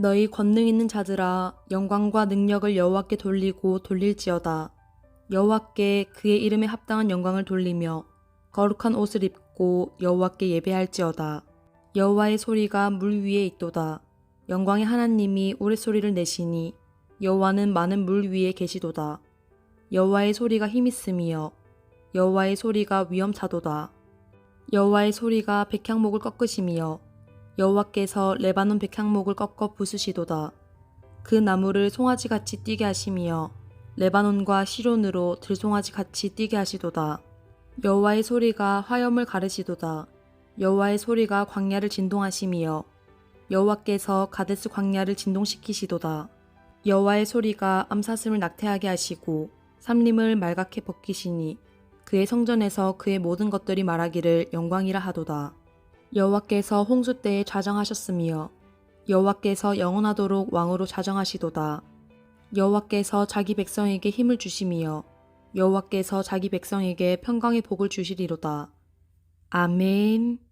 너희 권능 있는 자들아 영광과 능력을 여호와께 돌리고 돌릴지어다. 여호와께 그의 이름에 합당한 영광을 돌리며 거룩한 옷을 입고 여호와께 예배할지어다. 여호와의 소리가 물 위에 있도다. 영광의 하나님이 우레소리를 내시니 여호와는 많은 물 위에 계시도다. 여호와의 소리가 힘있음이여 여호와의 소리가 위엄차도다. 여호와의 소리가 백향목을 꺾으심이여 여호와께서 레바논 백향목을 꺾어 부수시도다. 그 나무를 송아지같이 뛰게 하심이여 레바논과 시론으로 들송아지같이 뛰게 하시도다. 여호와의 소리가 화염을 가르시도다. 여호와의 소리가 광야를 진동하심이여 여호와께서 가데스 광야를 진동시키시도다. 여호와의 소리가 암사슴을 낙태하게 하시고 삼림을 말갛게 벗기시니 그의 성전에서 그의 모든 것들이 말하기를 영광이라 하도다. 여호와께서 홍수 때에 좌정하셨으며 여호와께서 영원하도록 왕으로 좌정하시도다. 여호와께서 자기 백성에게 힘을 주심이여 여호와께서 자기 백성에게 평강의 복을 주시리로다. 아멘.